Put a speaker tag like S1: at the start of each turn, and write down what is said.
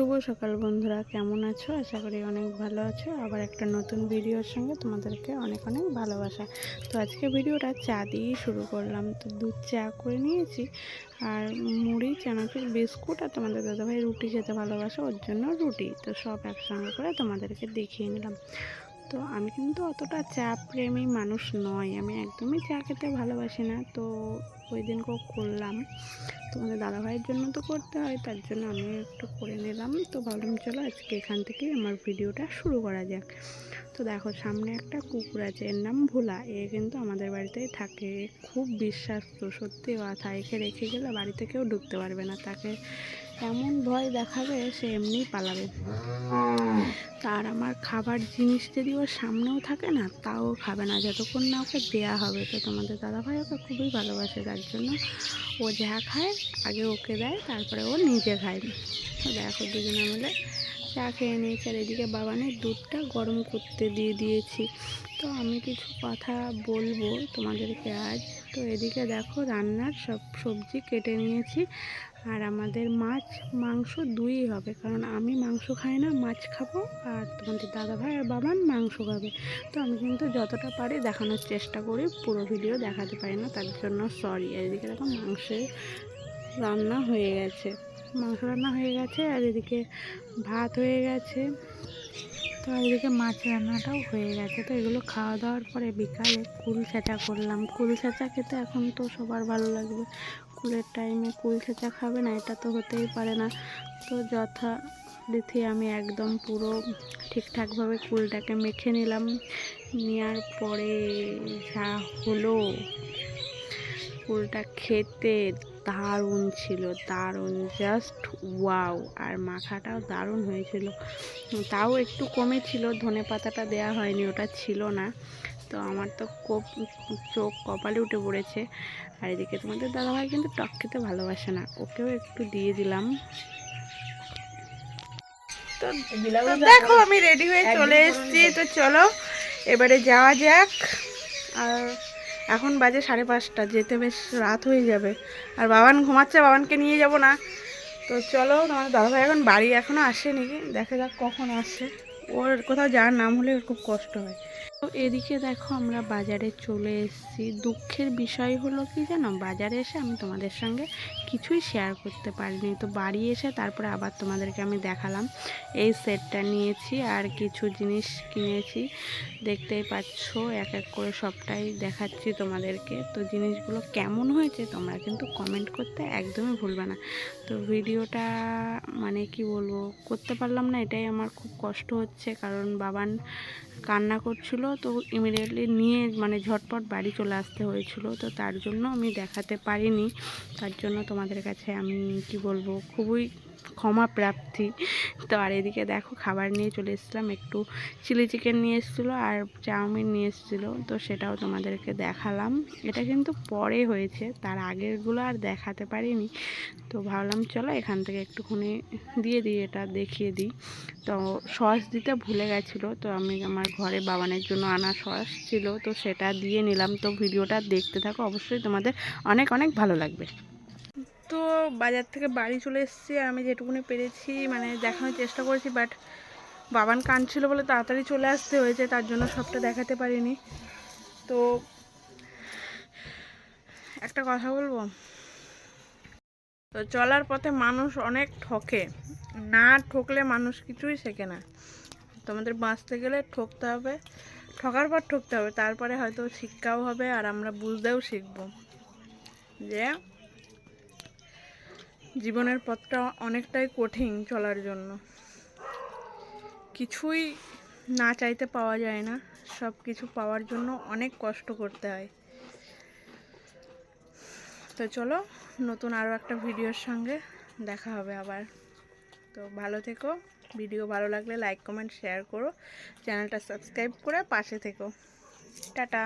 S1: শুভ সকাল বন্ধুরা, কেমন আছো? আশা করি অনেক ভালো আছো। আবার একটা নতুন ভিডিওর সঙ্গে তোমাদেরকে অনেক অনেক ভালোবাসা। তো আজকে ভিডিওটা চা দিয়েই শুরু করলাম। তো দুধ চা করে নিয়েছি। আর মুড়ি, চানাচুর, বিস্কুট আর তোমাদের দাদাভাই রুটি খেতে ভালোবাসো, ওর জন্য রুটি। তো সব একসঙ্গে করে তোমাদেরকে দেখিয়ে নিলাম। তো আমি কিন্তু অতটা চা প্রেমী মানুষ নয় আমি একদমই চা খেতে ভালোবাসি না। তো ওই দিনকেও করলাম। তো তোমাদের দাদাভাইয়ের জন্য তো করতে হয়, তার জন্য আমি একটু করে নিলাম। তো ভাবলাম, চলো আজকে এখান থেকে আমার ভিডিওটা শুরু করা যাক। তো দেখো, সামনে একটা কুকুর আছে, এর নাম ভোলা। এ কিন্তু আমাদের বাড়িতেই থাকে। খুব বিশ্বাস্ত, সত্যি কথা। একে রেখে গেলে বাড়িতে কেউ ঢুকতে পারবে না। তাকে এমন ভয় দেখাবে, সে এমনিই পালাবে। তার আমার খাবার জিনিস যদি ওর সামনেও থাকে না, তাও খাবে না। যতক্ষণ না ওকে দেয়া হবে। তো তোমাদের দাদাভাই ওকে খুবই ভালোবাসে তার জন্য ও যা খায়, আগে ওকে দেয়, তারপরে ও নিজে খায়। দেখো দুজনে মিলে চা খেয়ে নিয়েছি আর এদিকে বাবানের দুধটা গরম করতে দিয়ে দিয়েছি। তো আমি কিছু কথা বলব তোমাদেরকে আজ। তো এদিকে দেখো রান্নার সব সবজি কেটে নিয়েছি আর আমাদের মাছ, মাংস দুই হবে। কারণ আমি মাংস খাই না, মাছ খাব আর তোমাদের দাদাভাই আর বাবান মাংস খাবে। তো আমি কিন্তু যতটা পারি দেখানোর চেষ্টা করি, পুরো ভিডিও দেখাতে পারি না, তার জন্য সরি এদিকে দেখো মাংসের রান্না হয়ে গেছে। মাংস রান্না হয়ে গেছে আর এদিকে ভাত হয়ে গেছে। তো এদিকে মাছ রান্নাটাও হয়ে গেছে। তো এগুলো খাওয়া দাওয়ার পরে বিকালে কুল ছেঁচা করলাম। কুল ছেঁচা খেতে এখন তো সবার ভালো লাগবে। কুলের টাইমে কুল ছেঁচা খাবে না, এটা তো হতেই পারে না। তো যথা রীতি আমি একদম পুরো ঠিকঠাকভাবে কুলটাকে মেখে নিলাম। নেওয়ার পরে যা হলো, কুলটা খেতে দারুণ ছিল দারুণ জাস্ট ওয়াও আর মাখাটাও দারুণ হয়েছিল। তাও একটু কমেছিল ধনে পাতাটা দেওয়া হয়নি ওটা ছিল না। তো আমার তো কোপ চোখ কপালে উঠে পড়েছে। আর এদিকে তোমাদের দাদাভাই কিন্তু টক খেতে ভালোবাসে না ওকেও একটু দিয়ে দিলাম। তো তো দেখো আমি রেডি হয়ে চলে এসেছি। তো চলো এবারে যাওয়া যাক। আর এখন বাজে সাড়ে পাঁচটা, যেতে বেশ রাত হয়ে যাবে। আর বাবান ঘুমাচ্ছে, বাবানকে নিয়ে যাব না। তো চলো, তোমার দাদাভাই এখন বাড়ি এখনও আসেনি। দেখা যাক কখন আসে। ওর কোথাও যাওয়ার নাম হলে ওর খুব কষ্ট হয়। এদিকে দেখো আমরা বাজারে চলে এসেছি। দুঃখের বিষয় হলো কি জানো? বাজারে এসে আমি তোমাদের সঙ্গে কিছুই শেয়ার করতে পারিনি। তো বাড়ি এসে তারপরে আবার তোমাদেরকে আমি দেখালাম। এই সেটটা নিয়েছি আর কিছু জিনিস কিনেছি। দেখতেই পাচ্ছ, এক এক করে সবটাই দেখাচ্ছি তোমাদেরকে। তো জিনিসগুলো কেমন হয়েছে তোমরা কিন্তু কমেন্ট করতে একদমই ভুলবে না। তো ভিডিওটা মানে কি বলব? করতে পারলাম না, এটাই আমার খুব কষ্ট হচ্ছে। কারণ বাবান কান্না করছিল তো ইমিডিয়েটলি নিয়ে মানে ঝটপট বাড়ি চলে আসতে হয়েছিল। তো তার জন্য আমি দেখাতে পারিনি। তার জন্য তোমাদের কাছে আমি কি বলব? খুবই ক্ষমা প্রাপ্তি। তো আর এদিকে দেখো খাবার নিয়ে চলে এসেছিলাম, একটু চিলি চিকেন নিয়ে এসেছিল আর চাউমিন নিয়ে এসেছিল। তো সেটাও তোমাদেরকে দেখালাম। এটা কিন্তু পরে হয়েছে, তার আগেরগুলো আর দেখাতে পারিনি। তো ভাবলাম চলো এখান থেকে একটুখানি দিয়ে দিই, এটা দেখিয়ে দিই। তো সস দিতে ভুলে গেছিল, তো আমি আমার ঘরে বাবানের জন্য আনা সস ছিল, তো সেটা দিয়ে নিলাম। তো ভিডিওটা দেখতে থাকো, অবশ্যই তোমাদের অনেক অনেক ভালো লাগবে। তো বাজার থেকে বাড়ি চলে এসেছি আমি যেটুকুনি পেরেছি মানে দেখানোর চেষ্টা করেছি বাট বাবান কাঁদছিল বলে তাড়াতাড়ি চলে আসতে হয়েছে, তার জন্য সবটা দেখাতে পারিনি। তো একটা কথা বলব? তো চলার পথে মানুষ অনেক ঠকে, না ঠকলে মানুষ কিছুই শেখে না। তোমাদের বাঁচতে গেলে ঠকতে হবে, ঠকার পর ঠকতে হবে, তারপরে হয়তো শিক্ষাও হবে, আর আমরা বুঝতেও শিখব যে জীবনের পথটা অনেকটাই কঠিন চলার জন্য। কিছুই না চাইতে পাওয়া যায় না সব কিছু পাওয়ার জন্য অনেক কষ্ট করতে হয়। তো চলো, নতুন আরও একটা ভিডিওর সঙ্গে দেখা হবে আবার। তো ভালো থেকো, ভিডিও ভালো লাগলে লাইক কমেন্ট শেয়ার করো, চ্যানেলটা সাবস্ক্রাইব করে পাশে থেকো। টাটা।